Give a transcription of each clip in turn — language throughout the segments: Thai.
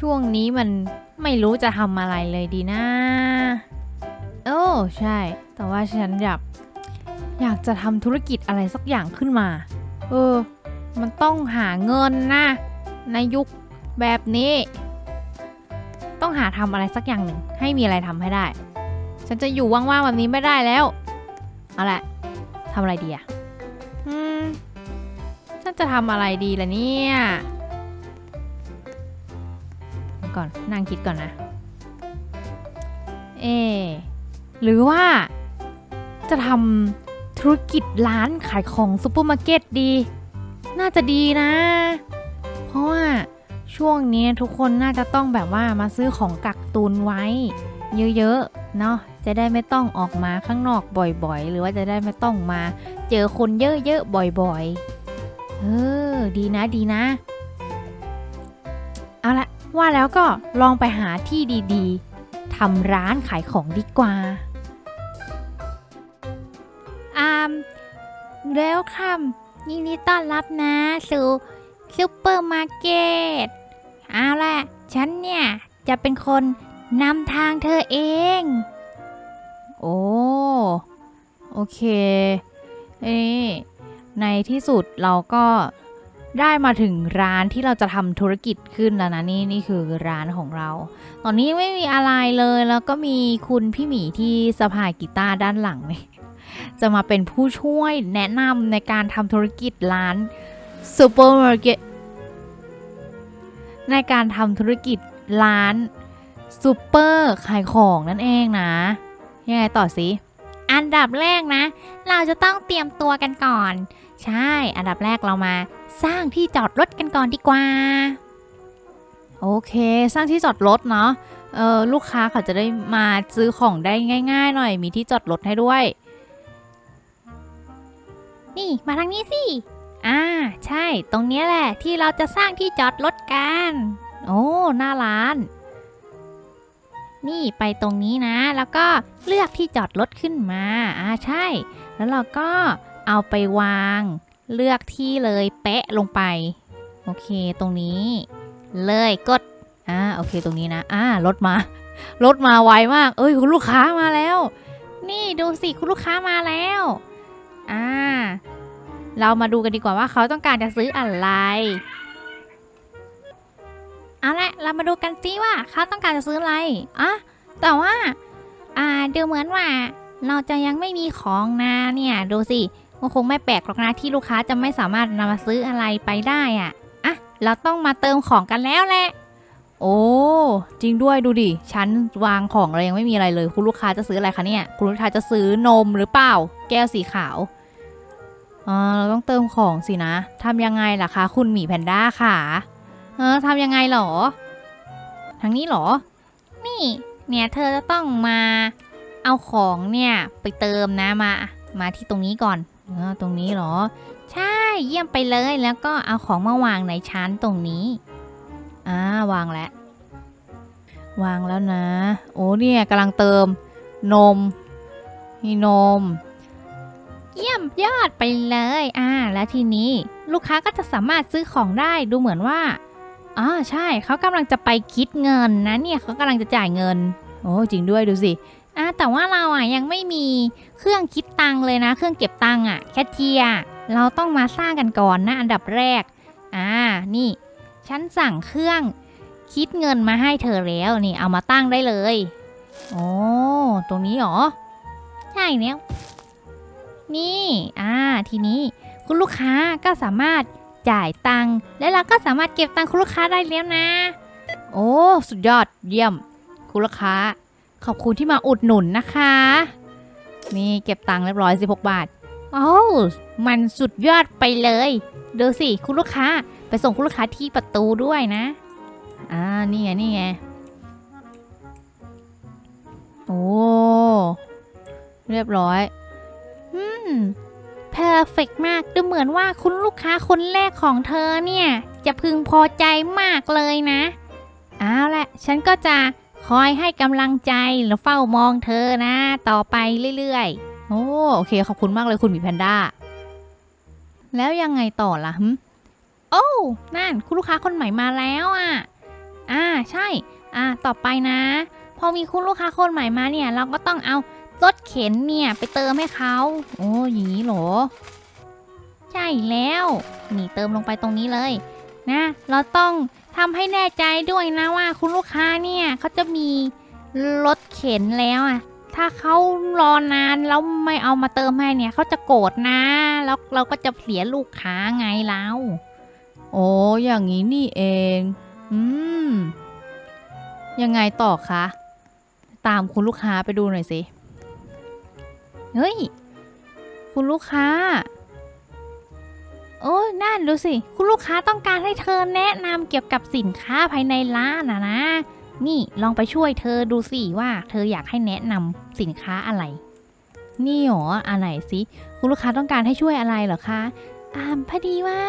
ช่วงนี้มันไม่รู้จะทำอะไรเลยดีนะ โอ้ใช่ แต่ว่าฉันอยากอยากจะทำธุรกิจอะไรสักอย่างขึ้นมา เออ มันต้องหาเงินนะในยุคแบบนี้ ต้องหาทำอะไรสักอย่างหนึ่ง ให้มีอะไรทำให้ได้ ฉันจะอยู่ว่างๆแบบนี้ไม่ได้แล้ว เอาละทำอะไรดีอะอืมฉันจะทำอะไรดีล่ะเนี่ย ก่อน นั่งคิดก่อนนะ เอ หรือว่าจะทำธุรกิจร้านขายของซูเปอร์มาร์เก็ตดี น่าจะดีนะ เพราะว่าช่วงนี้ทุกคนน่าจะต้องแบบว่ามาซื้อของกักตุนไว้ เยอะๆ เนาะจะได้ไม่ต้องออกมาข้างนอกบ่อยๆ หรือว่าจะได้ไม่ต้องมา เจอคนเยอะๆ บ่อยๆ เออ ดีนะดีนะ ว่าแล้วก็ลองไปหาที่ดีๆทำร้านขายของดีกว่าอามเร็วค่ะยินดีต้อนรับนะ สู่ซูเปอร์มาร์เก็ตเอาล่ะฉันเนี่ย จะเป็นคนนำทางเธอเอง โอ้ โอเค เอ้ในที่สุดเราก็ ได้มาถึงร้านที่เราจะทำธุรกิจขึ้นแล้วนะนี่นี่คือร้านของเรา ตอนนี้ไม่มีอะไรเลยแล้วก็มีคุณพี่หมีที่สะพายกีตาร์ด้านหลังเนี่ยจะมาเป็นผู้ช่วยแนะนำในการทำธุรกิจร้านซูเปอร์มาร์เก็ตในการทำธุรกิจร้านซูเปอร์ขายของนั่นเองนะ ยังไงต่อสิอันดับแรกนะ เราจะต้องเตรียมตัวกันก่อน ใช่ อันดับแรกเรามา สร้างที่จอดรถกันก่อนดีกว่า โอเค สร้างที่จอดรถเนาะเออลูกค้าเขาจะได้มาซื้อของได้ง่าย ๆ หน่อย มีที่จอดรถให้ด้วย นี่มาทางนี้สิอ่าใช่ ตรงเนี้ยแหละที่เราจะสร้างที่จอดรถกัน โอ้หน้าร้าน นี่ไปตรงนี้นะ แล้วก็เลือกที่จอดรถขึ้นมา อ่าใช่ แล้วเราก็เอาไปวาง เลือกที่เลยเป๊ะลงไป โอเคตรงนี้ เลยกดอ่าโอเคตรงนี้นะอ่ารถมา รถมาไวมาก เอ้ย คุณลูกค้ามาแล้ว นี่ดูสิคุณลูกค้ามาแล้วอ่าเรามาดูกันดีกว่าว่าเขาต้องการจะซื้ออะไรเอาละเรามาดูกันสิว่าเขาต้องการจะซื้ออะไรอะแต่ว่า อ่าดูเหมือนว่า เราจะยังไม่มีของนะเนี่ยดูสิ มันคงไม่แปลกหรอกนะที่ลูกค้าจะไม่สามารถนำมาซื้ออะไรไปได้อะอะเราต้องมาเติมของกันแล้วแหละ โอ้จริงด้วยดูดิฉันวางของอะไรยังไม่มีอะไรเลย คุณลูกค้าจะซื้ออะไรคะเนี่ย คุณลูกค้าจะซื้อนมหรือเปล่า แก้วสีขาวอ่าเราต้องเติมของสินะทำยังไงล่ะคะ คุณหมีแพนด้าค่ะ เออทำยังไงหรอ ทางนี้หรอ นี่ เนี่ยเธอจะต้องมาเอาของเนี่ยไปเติมนะมา มาที่ตรงนี้ก่อน ตรงนี้หรอ ใช่เยี่ยมไปเลยแล้วก็เอาของมาวางในชั้นตรงนี้อ่าวางแล้ววางแล้วนะ โอ้เนี่ยกำลังเติม นมนี่นม เยี่ยมยอดไปเลยอ่าและทีนี้ลูกค้าก็จะสามารถซื้อของได้ดูเหมือนว่าอ๋อใช่เขากำลังจะไปคิดเงินนะเนี่ยเขากำลังจะจ่ายเงิน โอ้จริงด้วยดูสิ อ่าแต่ว่าเราอะยังไม่มีเครื่องคิดตังค์เลยนะ เครื่องเก็บตังค์อะแคชเชียเราต้องมาสร้างกันก่อนนะอันดับแรก อ่า นี่ ฉันสั่งเครื่องคิดเงินมาให้เธอแล้วนี่เอามาตั้งได้เลยโอ้ตรงนี้เหรอ ใช่แล้ว นี่ อ่า ทีนี้คุณลูกค้าก็สามารถจ่ายตังค์แล้วเราก็สามารถเก็บตังค์คุณลูกค้าได้แล้วนะ โอ้ สุดยอดเยี่ยม คุณลูกค้า ขอบคุณที่มาอุดหนุนนะคะ นี่เก็บตังค์เรียบร้อย 16 บาทโอ้มันสุดยอดไปเลยดูสิคุณลูกค้า ไปส่งคุณลูกค้าที่ประตูด้วยนะ อ่า นี่ไง นี่ไง โอ้ เรียบร้อย อืม เพอร์เฟกมากดูเหมือนว่าคุณลูกค้าคนแรกของเธอเนี่ย จะพึงพอใจมากเลยนะ เอาละ ฉันก็จะ คอยให้กำลังใจแล้วเฝ้ามองเธอนะ ต่อไปเรื่อยๆ โอ้โอเคขอบคุณมากเลยคุณหมีแพนด้า แล้วยังไงต่อล่ะโอ้นั่นคุณลูกค้าคนใหม่มาแล้วอะ อ่าใช่ อ่าต่อไปนะ พอมีคุณลูกค้าคนใหม่มาเนี่ย เราก็ต้องเอารถเข็นเนี่ยไปเติมให้เขาโอ้อย่างนี้เหรอ ใช่แล้ว นี่เติมลงไปตรงนี้เลย นะ เราต้องทำให้แน่ใจด้วยนะว่าคุณลูกค้าเนี่ยเขาจะมีรถเข็นแล้วอะ ถ้าเขารอนานแล้วไม่เอามาเติมให้เนี่ยเขาจะโกรธนะ แล้วเราก็จะเสียลูกค้าไงเราโอ้อย่างนี้นี่เอง อืม ยังไงต่อคะ ตามคุณลูกค้าไปดูหน่อยสิ เฮ้ย คุณลูกค้า โอ้ยนั่นดูสิ คุณลูกค้าต้องการให้เธอแนะนำเกี่ยวกับสินค้าภายในร้านนะนะ นี่ลองไปช่วยเธอดูสิว่าเธออยากให้แนะนำสินค้าอะไร นี่หรออันไหนสิ คุณลูกค้าต้องการให้ช่วยอะไรเหรอคะอ่าพอดีว่า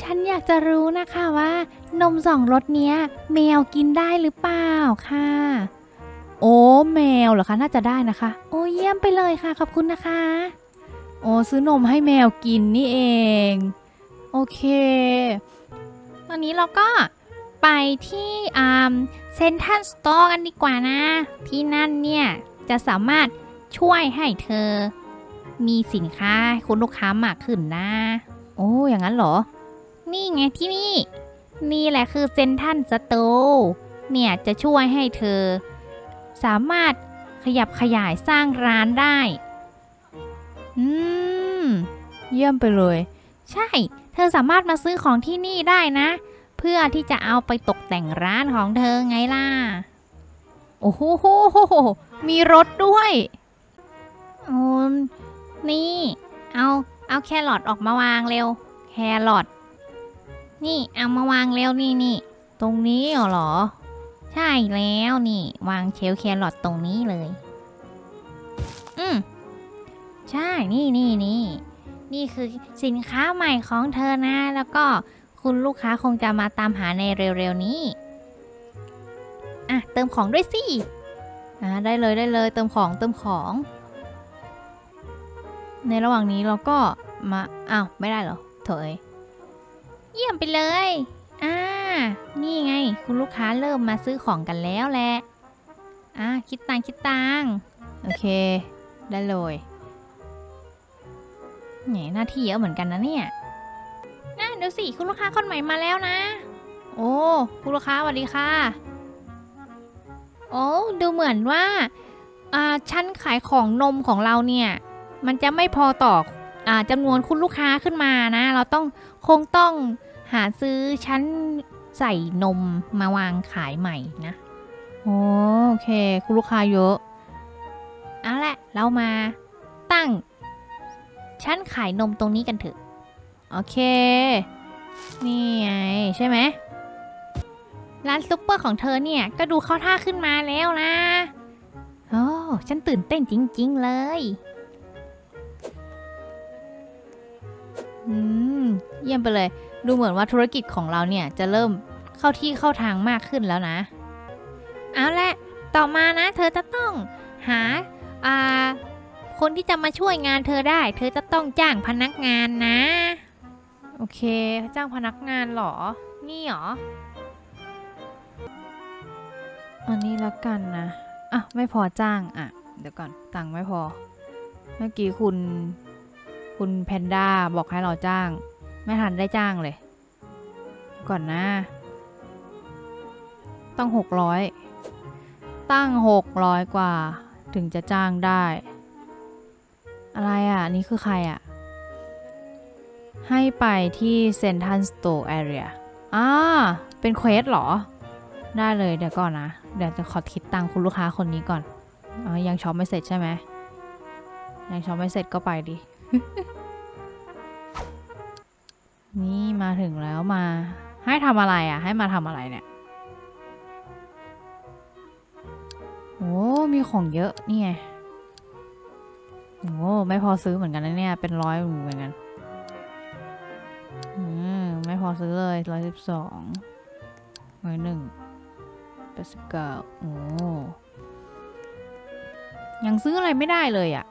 ฉันอยากจะรู้นะคะว่า นมสองรสเนี้ย แมวกินได้หรือเปล่าค่ะ โอ้แมวเหรอคะน่าจะได้นะคะ โอ้เยี่ยมไปเลยค่ะ ขอบคุณนะคะ โอ้ซื้อนมให้แมวกินนี่เอง โอเค ตอนนี้เราก็ไปที่เซนทันสโตร์กันดีกว่านะ ที่นั่นเนี่ย จะสามารถช่วยให้เธอ มีสินค้าให้คุณลูกค้ามากขึ้นนะ โอ้อย่างนั้นเหรอ นี่ไงที่นี่ นี่แหละคือเซนทันสโตร์เนี่ย จะช่วยให้เธอ สามารถขยับขยายสร้างร้านได้ อืม เยี่ยมไปเลย ใช่ เธอสามารถมาซื้อของที่นี่ได้นะ เพื่อที่จะเอาไปตกแต่งร้านของเธอไงล่ะ โอ้โหโหโหโหมีรถด้วยโอ้นี่ เอาเอาแครอทออกมาวางเร็ว แครอทนี่เอามาวางเร็วนี่นี่ตรงนี้เหรอ ใช่แล้วนี่ วางเชลแครอทตรงนี้เลย อืมใช่นี่นี่นี่ นี่คือสินค้าใหม่ของเธอนะ แล้วก็คุณลูกค้าคงจะมาตามหาในเร็วๆนี้ อะ เติมของด้วยสิ อ่าได้เลยได้เลยเติมของเติมของ ในระหว่างนี้เราก็มา อ้าว ไม่ได้เหรอเถอยเยี่ยมไปเลย อ่า นี่ไง คุณลูกค้าเริ่มมาซื้อของกันแล้วแหละ อ่าคิดตังคิดตังโอเค ได้เลย นี่หน้าที่เยอะเหมือนกันนะเนี่ยน่าเดี๋ยวสิคุณลูกค้าคนใหม่มาแล้วนะ โอ้คุณลูกค้าสวัสดีค่ะ โอ้ดูเหมือนว่าอ่าชั้นขายของนมของเราเนี่ย มันจะไม่พอต่ออ่าจำนวนคุณลูกค้าขึ้นมานะ เราต้องคงต้องหาซื้อชั้นใส่นมมาวางขายใหม่นะโอเค คุณลูกค้าเยอะ เอาละเรามาตั้ง ชั้นขายนมตรงนี้กันเถอะ โอเค นี่ไง ใช่ไหม ร้านซุปเปอร์ของเธอเนี่ย ก็ดูเข้าท่าขึ้นมาแล้วนะ โอ้ ฉันตื่นเต้นจริง ๆ เลย อืม เยี่ยมไปเลย ดูเหมือนว่าธุรกิจของเราเนี่ย จะเริ่มเข้าที่เข้าทางมากขึ้นแล้วนะ เอาละ ต่อมานะ เธอจะต้องหา อ่า คนที่จะมาช่วยงานเธอได้ เธอจะต้องจ้างพนักงานนะ โอเค จ้างพนักงานเหรอ นี่เหรอ อันนี้ละกันนะ อะ ไม่พอจ้าง อะ เดี๋ยวก่อน ตังค์ไม่พอ เมื่อกี้คุณ คุณแพนด้าบอกให้เราจ้าง ไม่ทันได้จ้างเลย ก่อนนะ ต้องหกร้อยตั้งหกร้อยกว่า ถึงจะจ้างได้ อะไรอะนนี้คือใครอะ ให้ไปที่เซนทันสโตร์แอเรียอ่าเป็นเควสเหรอ ได้เลยเดี๋ยวก่อนนะ เดี๋ยวจะขอคิดตังค์คุณลูกค้าคนนี้ก่อนอ๋อยังช็อปไม่เสร็จใช่ไหมยังช็อปไม่เสร็จก็ไปดิ นี่มาถึงแล้วมา ให้ทำอะไรอะ ให้มาทำอะไรเนี่ยโอ้มีของเยอะนี่ไง โอ้ไม่พอซื้อเหมือนกันนะเนี่ย เป็นร้อยเหมือนกัน อืม ไม่พอซื้อเลยร้อยสิบสองร้อยหนึ่งแปดสิบเก้าโอ้ยังซื้ออะไรไม่ได้เลยอะ่ะ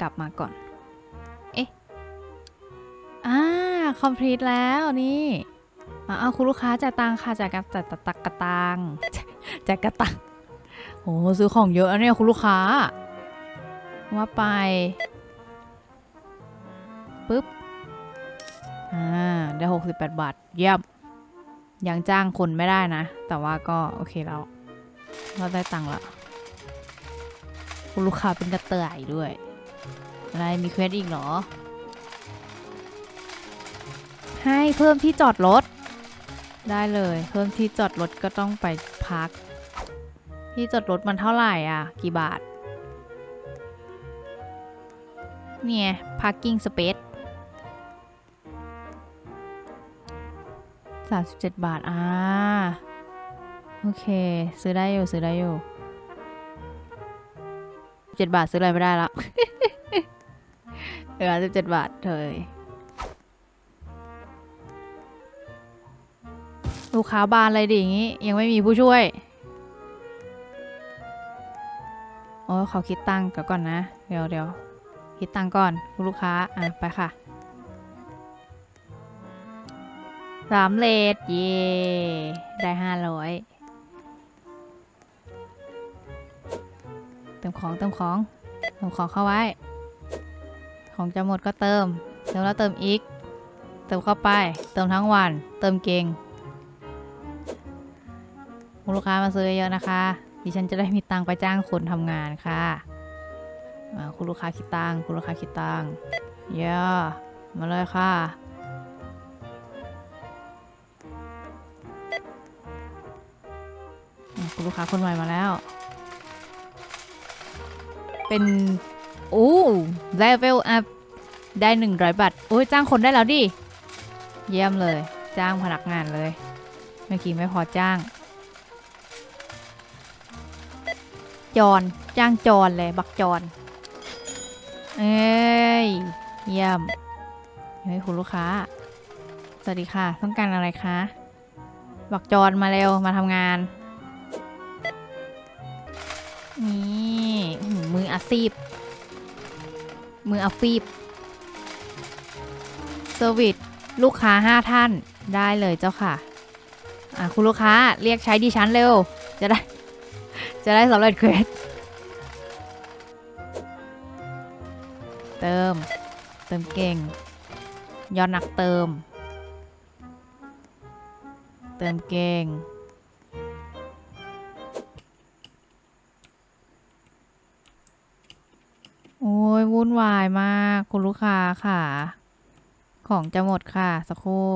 กลับมาก่อน เอ๊ะ อ่า คอมพลีทแล้วนี่อะเอาคุณลูกค้าจ่ายตังค่ะจ่ายกระจ่ายตักกระตังจ่ายกระตัง โอ้ซื้อของเยอะนะเนี่ยคุณลูกค้า ว่าไปปุ๊บ อ่า ได้หกสิบแปดบาท เยี่ยม ยังจ้างคนไม่ได้นะ แต่ว่าก็ โอเคแล้วเราได้ตังค์ละคุณลูกค้าเป็นกระเต่ายด้วย อะไรมีเควสอีกเหรอ ให้เพิ่มที่จอดรถ ได้เลย เพิ่มที่จอดรถก็ต้องไปพัก ที่จอดรถมันเท่าไหร่อะ กี่บาท เนี่ย parking space สามสิบเจ็ดบาท อ่า โอเค ซื้อได้อยู่ ซื้อได้อยู่เจ็ดบาทซื้ออะไรไม่ได้ล้วเหลือสิบเจ็ดบาทเถยลูกค้าบานอะไรดิอย่างงี้ ยังไม่มีผู้ช่วย โอ้เขาคิดตังค์เดี๋ยวก่อนนะ เดี๋ยวเดี๋ยวคิดตังค์ก่อนลูกค้า อะ ไปค่ะสามเลทเย่ได้ห้าร้อยเติมของเติมของเติมของเข้าไว้ ของจะหมดก็เติม เติมแล้วเติมอีก เติมเข้าไป เติมทั้งวัน เติมเก่งลูกค้ามาซื้อเยอะนะคะ ดิฉันจะได้มีตังไปจ้างคนทำงานค่ะอ่าคุณลูกค้าคิดตังคุณลูกค้าคิดตังเยอะมาเลยค่ะ คุณลูกค้าคนใหม่มาแล้ว เป็น โอ้เลเวลอัพได้หนึ่งร้อยบาท โอ้ยจ้างคนได้แล้วดิ เยี่ยมเลย จ้างพนักงานเลย เมื่อกี้ไม่พอจ้าง จอนจ้างจอนเลยบักจอนเอ้ยเยี่ยมเฮ้ยคุณลูกค้า สวัสดีค่ะ ต้องการอะไรคะบักจอนมาเร็วมาทำงาน นี่มืออาชีพมืออาฟีบเซอร์วิสลูกค้า5ท่านได้เลยเจ้าค่ะ อะ คุณลูกค้าเรียกใช้ดิฉันเร็ว จะได้ จะได้สำเร็จเควสเติม เติมเก่ง ยอดนักเติม เติมเก่ง โอ้ย วุ่นวายมาก คุณลูกค้าค่ะ ของจะหมดค่ะ สักครู่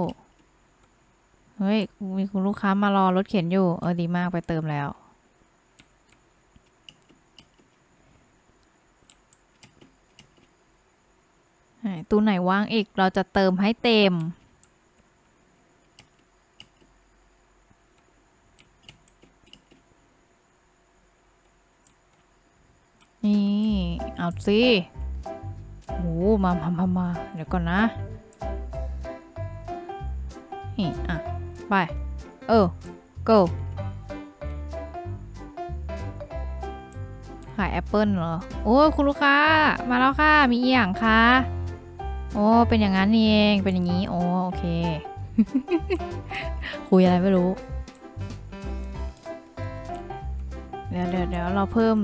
เฮ้ย มีคุณลูกค้ามารอรถเข็นอยู่ เออดีมากไปเติมแล้ว ไหน ตู้ไหนว่างอีก เราจะเติมให้เต็ม นี่ เอาสิโอ้มามามามาเดี๋ยวก่อนนะ นี่ อะ ไป เออ go ขายแอปเปิลเหรอ โอ้คุณลูกค้า มาแล้วค่ะ มีอหย่างคะ โอ้ เป็นอย่างนั้นนี่เอง เป็นอย่างนี้ โอ้ โอเค คุยอะไรไม่รู้ เดี๋ยวเดี๋ยวเดี๋ยวเราเพิ่ม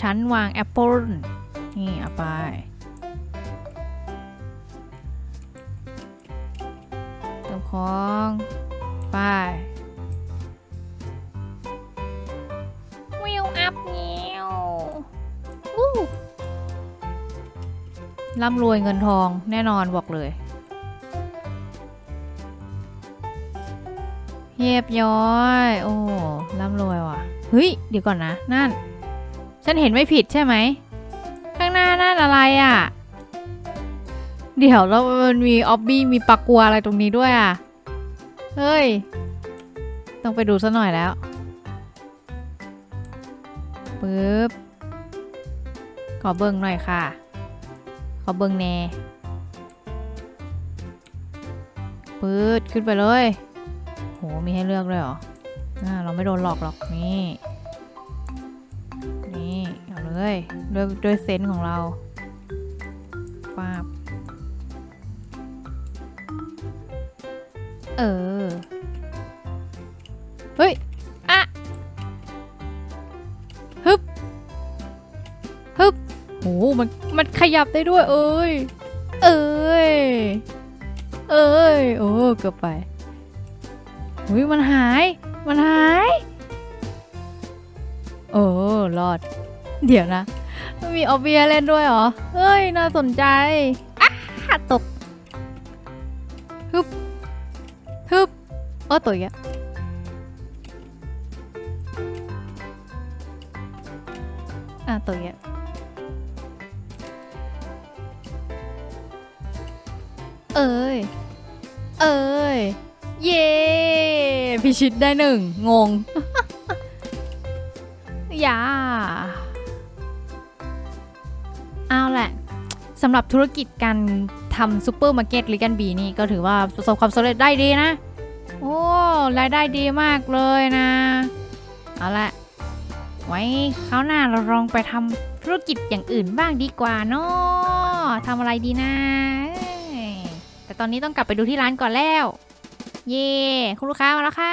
ชั้นวางแอปเปิลนี่เอาไป เติมของ ไป ร่ำรวยเงินทองแน่นอนบอกเลยเรียบย้อย โอ้ร่ำรวยว่ะ เฮ้ย เดี๋ยวก่อนนะ นั่น ฉันเห็นไม่ผิดใช่ไหม ข้างหน้านั่นอะไรอะ่ะ เดี๋ยวแล้วมันมีออบบี้ มีปักกัวอะไรตรงนี้ด้วยอะ เฮ้ย ต้องไปดูซะหน่อยแล้ว ปึ๊บ ขอเบิ่งหน่อยค่ะ ขอเบิ่งแน่ปืดขึ้นไปเลย โห มีให้เลือกด้วยเหรออเราไม่โดนหลอกหรอกนี่ นี่ เอาเลยด้วยด้วยเซนส์ของเราปาบเออ เฮ้ย โหมันมันขยับได้ด้วย เอ้ย เอ้ย เอ้ย โอ้เกือบไปหุยมันหาย มันหาย โอ้รอด เดี๋ยวนะ มีออเบียเล่นด้วยเหรอ เฮ้ย น่าสนใจขาตกฮึบฮึบเออตัวอีกอะอะตัวอีกอะ ชิตได้หนึ่งงง อย่าเอาแหละสำหรับธุรกิจการทำซูเปอร์มาร์เก็ตลิกันบีนี่ก็ถือว่าประสบความสำเร็จได้ดีนะ โอ้รายได้ดีมากเลยนะ เอาละไว้คราวหน้าเราลองไปทำธุรกิจอย่างอื่นบ้างดีกว่าเนาะทำอะไรดีนะเอ้ยแต่ตอนนี้ต้องกลับไปดูที่ร้านก่อนแล้ว เย่คุณลูกค้ามาแล้วค่ะ